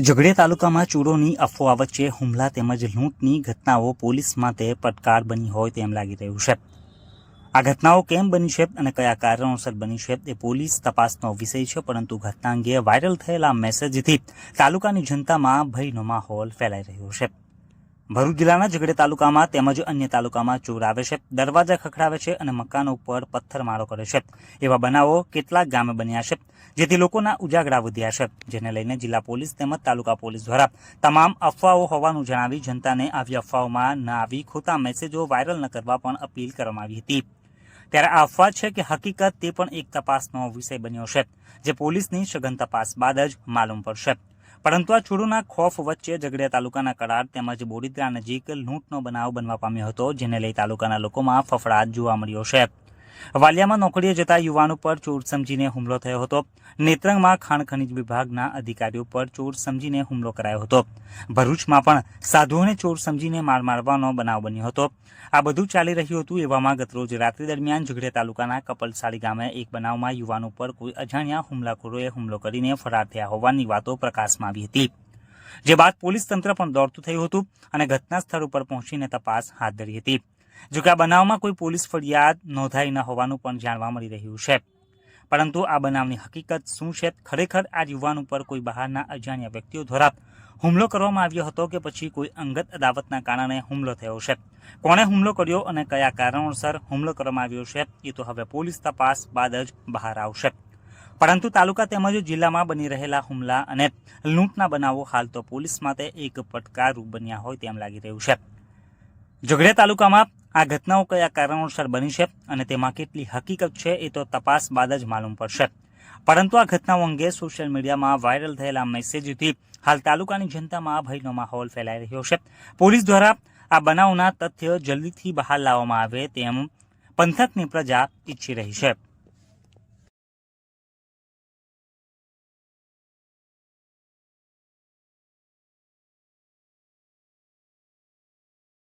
ઝઘડિયા તાલુકામાં ચોરોની અફવા વચ્ચે હુમલા તેમજ લૂંટની ઘટનાઓ પોલીસ માટે પડકાર બની હોય તેમ લાગી રહ્યું છે. આ ઘટનાઓ કેમ બની છે અને કયા કારણોસર બની છે તે પોલીસ તપાસનો વિષય છે, પરંતુ ઘટના અંગે વાયરલ થયેલા મેસેજથી તાલુકાની જનતામાં ભયનો માહોલ ફેલાઈ રહ્યો છે. ભરૂચ જિલ્લાના ઝઘડે તાલુકામાં તેમજ અન્ય તાલુકામાં ચોર આવે છે, દરવાજા ખખડાવે છે અને મકાનો ઉપર પથ્થરમારો કરે છે. એવા બનાવો કેટલાક ગામે બન્યા છે, જેથી લોકોના ઉજાગરા વધ્યા છે. જેને લઈને જિલ્લા પોલીસ તેમજ તાલુકા પોલીસ દ્વારા તમામ અફવાઓ હોવાનું જણાવી જનતાને આવી અફવાઓમાં ન આવી ખોટા મેસેજો વાયરલ ન કરવા પણ અપીલ કરવામાં આવી હતી. ત્યારે આ અફવા છે કે હકીકત તે પણ એક તપાસનો વિષય બન્યો છે, જે પોલીસની સઘન તપાસ બાદ જ માલુમ પડશે. પરંતુ આ છોડોના ખોફ વચ્ચે ઝઘડિયા તાલુકાના કરાર તેમજ બોડીદ્રા નજીક લૂંટનો બનાવ બનવા પામ્યો હતો, જેને લઈ તાલુકાના લોકોમાં ફફડાટ જોવા મળ્યો છે. વાલિયામાં નોકરીએ જતા યુવાન ઉપર ચોર સમજીને હુમલો થયો હતો. નેત્રંગમાં ખાણ ખનિજ વિભાગના અધિકારીઓ પર ચોર સમજીને હુમલો કરાયો હતો. ભરૂચમાં પણ સાધુઓને ચોર સમજીને માર મારવાનો બનાવ બન્યો હતો. આ બધું ચાલી રહ્યું હતું એવામાં ગતરોજ રાત્રિ દરમિયાન ઝઘડિયા તાલુકાના કપલસાળી ગામે એક બનાવમાં યુવાન ઉપર કોઈ અજાણ્યા હુમલાખોરોએ હુમલો કરીને ફરાર થયા હોવાની વાતો પ્રકાશમાં આવી હતી. જે બાદ પોલીસ તંત્ર પણ દોડતું થયું હતું અને ઘટના સ્થળ ઉપર પહોંચીને તપાસ હાથ ધરી હતી. જોકે આ બનાવમાં કોઈ પોલીસ ફરિયાદ નોંધાઈ ન હોવાનું પણ જાણવા મળી રહ્યું છે. પરંતુ આ બનાવની હકીકત શું છે? ખરેખર આ યુવાન ઉપર કોઈ બહારના અજાણ્યા વ્યક્તિઓ દ્વારા હુમલો કરવામાં આવ્યો હતો કે પછી કોઈ અંગત અદાવતના કારણે હુમલો થયો છે? કોણે હુમલો કર્યો અને કયા કારણોસર હુમલો કરવામાં આવ્યો છે? એ તો હવે પોલીસ તપાસ બાદ જ બહાર આવશે. પરંતુ તાલુકા તેમજ જિલ્લામાં બની રહેલા હુમલા અને લૂંટના બનાવો હાલ તો પોલીસ માટે એક પડકારરૂપ બન્યા હોય તેમ લાગી રહ્યું છે. ઝઘડિયા તાલુકામાં આ ઘટનાઓ કયા કારણોસર બની છે અને તેમાં કેટલી હકીકત છે એ તો તપાસ બાદ જ માલુમ પડશે. પરંતુ આ ઘટનાઓ અંગે સોશિયલ મીડિયામાં વાયરલ થયેલા મેસેજથી હાલ તાલુકાની જનતામાં ભયનો માહોલ ફેલાઈ રહ્યો છે. પોલીસ દ્વારા આ બનાવના તથ્ય જલ્દીથી બહાર લાવવામાં આવે તેમ પંથકની પ્રજા ઈચ્છી રહી છે.